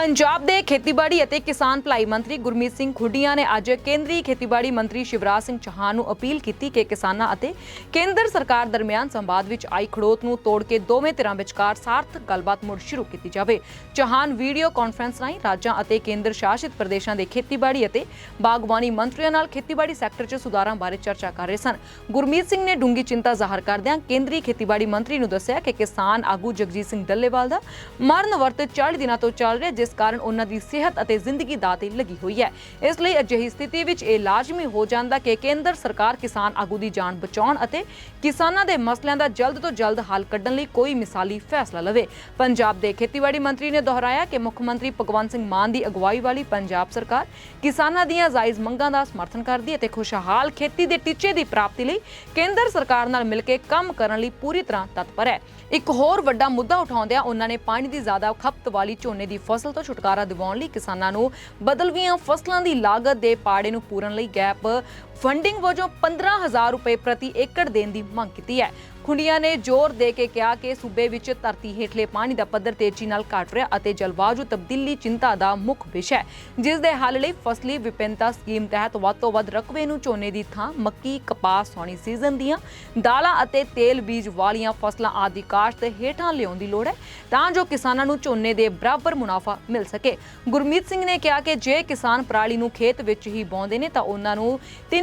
ਪੰਜਾਬ ਦੇ ਖੇਤੀਬਾੜੀ ਅਤੇ ਕਿਸਾਨ ਭਲਾਈ ਮੰਤਰੀ ਗੁਰਮੀਤ ਸਿੰਘ ਖੁੱਡੀਆਂ ਨੇ ਅੱਜ ਕੇਂਦਰੀ ਖੇਤੀਬਾੜੀ ਮੰਤਰੀ ਸ਼ਿਵਰਾਜ ਸਿੰਘ ਚੌਹਾਨ ਨੂੰ ਅਪੀਲ ਕੀਤੀ ਕਿ ਕਿਸਾਨਾਂ ਅਤੇ ਕੇਂਦਰ ਸਰਕਾਰ ਦਰਮਿਆਨ ਸੰਵਾਦ ਵਿੱਚ ਆਈ ਖੜੋਤ ਨੂੰ ਤੋੜ ਕੇ ਦੋਵੇਂ ਧਿਰਾਂ ਵਿਚਕਾਰ ਸਾਰਥਕ ਗੱਲਬਾਤ ਮੁੜ ਸ਼ੁਰੂ ਕੀਤੀ ਜਾਵੇ। ਚੌਹਾਨ ਵੀਡੀਓ ਕਾਨਫਰੰਸ ਰਾਹੀਂ ਰਾਜਾਂ ਅਤੇ ਕੇਂਦਰ ਸ਼ਾਸਿਤ ਪ੍ਰਦੇਸ਼ਾਂ ਦੇ ਖੇਤੀਬਾੜੀ ਅਤੇ ਬਾਗਬਾਨੀ ਮੰਤਰੀਆਂ ਨਾਲ ਖੇਤੀਬਾੜੀ ਸੈਕਟਰ 'ਚ ਸੁਧਾਰਾਂ ਬਾਰੇ ਚਰਚਾ ਕਰ ਰਹੇ ਸਨ। ਗੁਰਮੀਤ ਸਿੰਘ ਨੇ ਡੂੰਗੀ ਚਿੰਤਾ ਜ਼ਾਹਰ ਕਰਦਿਆਂ ਕੇਂਦਰੀ ਖੇਤੀਬਾੜੀ ਮੰਤਰੀ ਨੂੰ ਦੱਸਿਆ ਕਿ ਕਿਸਾਨ ਆਗੂ ਜਗਜੀਤ ਸਿੰਘ ਡੱਲੇਵਾਲ ਦਾ ਮਰਨ ਵਰਤ 40 ਦਿਨਾਂ ਤੋਂ ਚੱਲ ਰਿਹਾ, ਜਿਸ ਕਾਰਨ ਉਹਨਾਂ ਦੀ ਸਿਹਤ ਅਤੇ ਜ਼ਿੰਦਗੀ ਦਾ ਤੇ ਲੱਗੀ ਹੋਈ ਹੈ। ਇਸ ਲਈ ਅਜਿਹੀ ਸਥਿਤੀ ਵਿੱਚ ਇਹ ਲਾਜ਼ਮੀ ਹੋ ਜਾਂਦਾ ਕਿ ਕੇਂਦਰ ਸਰਕਾਰ ਕਿਸਾਨ ਆਗੂ ਦੀ ਜਾਨ ਬਚਾਉਣ ਅਤੇ ਕਿਸਾਨਾਂ ਦੇ ਮਸਲਿਆਂ ਦਾ ਜਲਦ ਤੋਂ ਜਲਦ ਹੱਲ ਕੱਢਣ ਲਈ ਕੋਈ ਮਿਸਾਲੀ ਫੈਸਲਾ ਲਵੇ। ਪੰਜਾਬ ਦੇ ਖੇਤੀਬਾੜੀ ਮੰਤਰੀ ਨੇ ਦੁਹਰਾਇਆ ਕਿ ਮੁੱਖ ਮੰਤਰੀ ਭਗਵੰਤ ਸਿੰਘ ਮਾਨ ਦੀ ਅਗਵਾਈ ਵਾਲੀ ਪੰਜਾਬ ਸਰਕਾਰ ਕਿਸਾਨਾਂ ਦੀਆਂ ਜਾਇਜ਼ ਮੰਗਾਂ ਦਾ ਸਮਰਥਨ ਕਰਦੀ ਅਤੇ ਖੁਸ਼ਹਾਲ ਖੇਤੀ ਦੇ ਟੀਚੇ ਦੀ ਪ੍ਰਾਪਤੀ ਲਈ ਕੇਂਦਰ ਸਰਕਾਰ ਨਾਲ ਮਿਲ ਕੇ ਕੰਮ ਕਰਨ ਲਈ ਪੂਰੀ ਤਰ੍ਹਾਂ ਤਤਪਰ ਹੈ। ਇੱਕ ਹੋਰ ਵੱਡਾ ਮੁੱਦਾ ਉਠਾਉਂਦਿਆਂ ਉਹਨਾਂ ਨੇ ਪਾਣੀ ਦੀ ਜ਼ਿਆਦਾ ਖਪਤ ਵਾਲੀ ਝੋਨੇ ਦੀ ਫਸਲ ਤੋਂ ਛੁਟਕਾਰਾ ਦਿਵਾਉਣ ਲਈ ਕਿਸਾਨਾਂ ਨੂੰ ਬਦਲਵੀਆਂ ਫਸਲਾਂ ਦੀ ਲਾਗਤ ਦੇ ਪਾੜੇ ਨੂੰ ਪੂਰਨ ਲਈ ਗੈਪ ਫੰਡਿੰਗ ਵਜੋਂ 15000 ਰੁਪਏ ਪ੍ਰਤੀ ਏਕੜ ਦੇਣ ਦੀ ਮੰਗ ਕੀਤੀ ਹੈ। ਖੁੰਡੀਆਂ ਨੇ ਜ਼ੋਰ ਦੇ ਕੇ ਕਿਹਾ ਕਿ ਸੂਬੇ ਵਿੱਚ ਧਰਤੀ ਹੇਠਲੇ ਪਾਣੀ ਦਾ ਪੱਧਰ ਤੇਜ਼ੀ ਨਾਲ ਘਟ ਰਿਹਾ ਅਤੇ ਜਲਵਾਯੂ ਤਬਦੀਲੀ ਚਿੰਤਾ ਦਾ ਮੁੱਖ ਵਿਸ਼ਾ ਹੈ। ਜਿਸ ਦੇ ਹੱਲ ਲਈ ਫਸਲੀ ਵਿਭਿੰਨਤਾ ਸਕੀਮ ਤਹਿਤ ਵੱਧ ਤੋਂ ਵੱਧ ਰਕਬੇ ਨੂੰ ਝੋਨੇ ਦੀ ਥਾਂ, ਮੱਕੀ, ਕਪਾਸ, ਸੌਣੀ ਸੀਜ਼ਨ ਦੀਆਂ ਦਾਲਾਂ ਅਤੇ ਤੇਲ ਬੀਜ ਵਾਲੀਆਂ ਫਸਲਾਂ ਆਦਿ ਕਾਸ਼ਤ ਹੇਠਾਂ ਲਿਆਉਣ ਦੀ ਲੋੜ ਹੈ ਤਾਂ ਜੋ ਕਿਸਾਨਾਂ ਨੂੰ ਝੋਨੇ ਦੇ ਬਰਾਬਰ ਮੁਨਾਫਾ ਮਿਲ ਸਕੇ। ਗੁਰਮੀਤ ਸਿੰਘ ਨੇ ਕਿਹਾ ਕਿ ਜੇ ਕਿਸਾਨ ਪਰਾਲੀ ਨੂੰ ਖੇਤ ਵਿੱਚ ਹੀ ਬਾਉਂਦੇ ਨੇ ਤਾਂ ਉਹਨਾਂ ਨੂੰ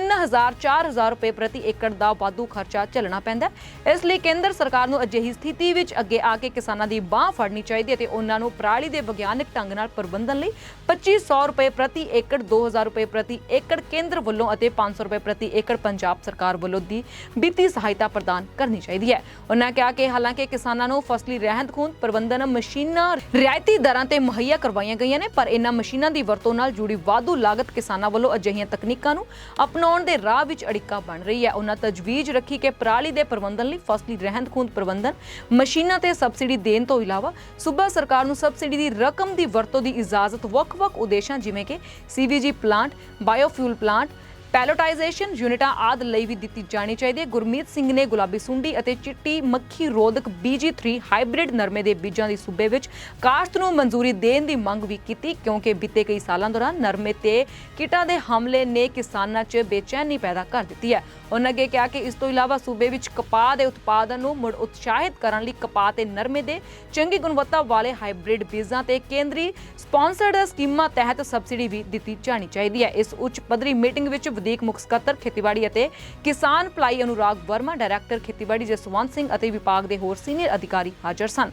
3000 4000 ਰੁਪਏ ਪ੍ਰਤੀ ਏਕੜ ਦਾ ਵਾਧੂ ਖਰਚਾ ਝੱਲਣਾ ਪੈਂਦਾ ਇਸ ਲਈ ਕੇਂਦਰ ਸਰਕਾਰ ਨੂੰ ਅਜਿਹੀ ਸਥਿਤੀ ਵਿੱਚ ਅੱਗੇ ਆ ਕੇ ਕਿਸਾਨਾਂ ਦੀ ਬਾਹ ਫੜਨੀ ਚਾਹੀਦੀ ਹੈ ਤੇ ਉਹਨਾਂ ਨੂੰ ਪਰਾਲੀ ਦੇ ਵਿਗਿਆਨਕ ਢੰਗ ਨਾਲ ਪ੍ਰਬੰਧਨ ਲਈ 2500 ਰੁਪਏ ਪ੍ਰਤੀ ਏਕੜ 2000 ਰੁਪਏ ਪ੍ਰਤੀ ਏਕੜ ਕੇਂਦਰ ਵੱਲੋਂ ਅਤੇ 500 ਰੁਪਏ ਪ੍ਰਤੀ ਏਕੜ ਪੰਜਾਬ ਸਰਕਾਰ ਵੱਲੋਂ ਦੀ ਵਿੱਤੀ ਸਹਾਇਤਾ ਪ੍ਰਦਾਨ ਕਰਨੀ ਚਾਹੀਦੀ ਹੈ। ਉਹਨਾਂ ਕਿਹਾ ਕਿ ਹਾਲਾਂਕਿ ਕਿਸਾਨਾਂ ਨੂੰ ਫਸਲੀ ਰਹਿੰਦ ਖੂੰਹਦ ਪ੍ਰਬੰਧਨ ਮਸ਼ੀਨਾਂ, ਰਿਆਇਤੀ ਦਰਾਂ ਤੇ ਮੁਹੱਈਆ ਕਰਵਾਈਆਂ ਗਈਆਂ ਨੇ, ਪਰ ਇਹਨਾਂ ਮਸ਼ੀਨਾਂ ਦੀ ਵਰਤੋਂ ਨਾਲ ਜੁੜੀ ਵਾਧੂ ਲਾਗਤ ਕਿਸਾਨਾਂ ਵੱਲੋਂ ਅਜਿਹੀਆਂ ਤਕਨੀਕਾਂ ਨੂੰ ਅਪਣਾਉਣ ਦੇ ਰਾਹ ਵਿੱਚ ਅੜਿੱਕਾ ਬਣ ਰਹੀ ਹੈ। ਉਹਨਾਂ ਤਜਵੀਜ਼ ਰੱਖੀ ਕਿ ਪਰਾਲੀ ਦੇ ਪ੍ਰਬੰਧਨ ਲਈ ਫਸਲੀ ਰਹਿੰਦ ਖੂੰਦ ਪ੍ਰਬੰਧਨ, ਮਸ਼ੀਨਾਂ ਤੇ ਸਬਸਿਡੀ ਦੇਣ ਤੋਂ ਇਲਾਵਾ ਸੂਬਾ ਸਰਕਾਰ ਨੂੰ ਸਬਸਿਡੀ ਦੀ ਰਕਮ ਦੀ ਵਰਤੋਂ ਦੀ ਇਜਾਜ਼ਤ ਵੱਖ-ਵੱਖ ਉਦੇਸ਼ਾਂ ਜਿਵੇਂ ਕਿ ਸੀਵੀਜੀ ਪਲਾਂਟ ਬਾਇਓਫਿਊਲ ਪਲਾਂਟ ਪੈਲੋਟਾਈਜੇਸ਼ਨ ਯੂਨਿਟਾਂ ਆਦਿ ਲਈ ਵੀ ਦਿੱਤੀ ਜਾਣੀ ਚਾਹੀਦੀ ਹੈ। ਗੁਰਮੀਤ ਸਿੰਘ ਨੇ ਗੁਲਾਬੀ ਸੁੰਡੀ ਅਤੇ ਚਿੱਟੀ ਮੱਖੀ ਰੋਧਕ BG3 ਹਾਈਬ੍ਰਿਡ ਨਰਮੇ ਦੇ ਬੀਜਾਂ ਦੀ ਸੂਬੇ ਵਿੱਚ ਕਾਸ਼ਤ ਨੂੰ ਮਨਜ਼ੂਰੀ ਦੇਣ ਦੀ ਮੰਗ ਵੀ ਕੀਤੀ, ਕਿਉਂਕਿ ਬੀਤੇ ਕਈ ਸਾਲਾਂ ਦੌਰਾਨ ਨਰਮੇ ਤੇ ਕੀਟਾਂ ਦੇ ਹਮਲੇ ਨੇ ਕਿਸਾਨਾਂ 'ਚ ਬੇਚੈਨੀ ਪੈਦਾ ਕਰ ਦਿੱਤੀ ਹੈ। ਉਹਨਾਂ ਅੱਗੇ ਕਿਹਾ ਕਿ ਇਸ ਤੋਂ ਇਲਾਵਾ ਸੂਬੇ ਵਿੱਚ ਕਪਾਹ ਦੇ ਉਤਪਾਦਨ ਨੂੰ ਮੁੜ ਉਤਸ਼ਾਹਿਤ ਕਰਨ ਲਈ ਕਪਾਹ ਤੇ ਨਰਮੇ ਦੇ ਚੰਗੀ ਗੁਣਵੱਤਾ ਵਾਲੇ ਹਾਈਬ੍ਰਿਡ ਬੀਜਾਂ ਤੇ ਕੇਂਦਰੀ ਸਪਾਂਸਰਡ ਸਕੀਮਾਂ ਤਹਿਤ ਸਬਸਿਡੀ ਵੀ ਦਿੱਤੀ ਜਾਣੀ ਚਾਹੀਦੀ ਹੈ। ਇਸ ਉੱਚ ਪੱਧਰੀ ਮੀਟਿੰਗ ਵਿੱਚ ਵਧੀਕ ਮੁੱਖ ਸਕੱਤਰ ਖੇਤੀਬਾੜੀ ਅਤੇ ਕਿਸਾਨ ਭਲਾਈ ਅਨੁਰਾਗ ਵਰਮਾ, ਡਾਇਰੈਕਟਰ ਖੇਤੀਬਾੜੀ ਜਸਵੰਤ ਸਿੰਘ ਅਤੇ ਵਿਭਾਗ ਦੇ ਹੋਰ ਸੀਨੀਅਰ ਅਧਿਕਾਰੀ ਹਾਜ਼ਰ ਸਨ।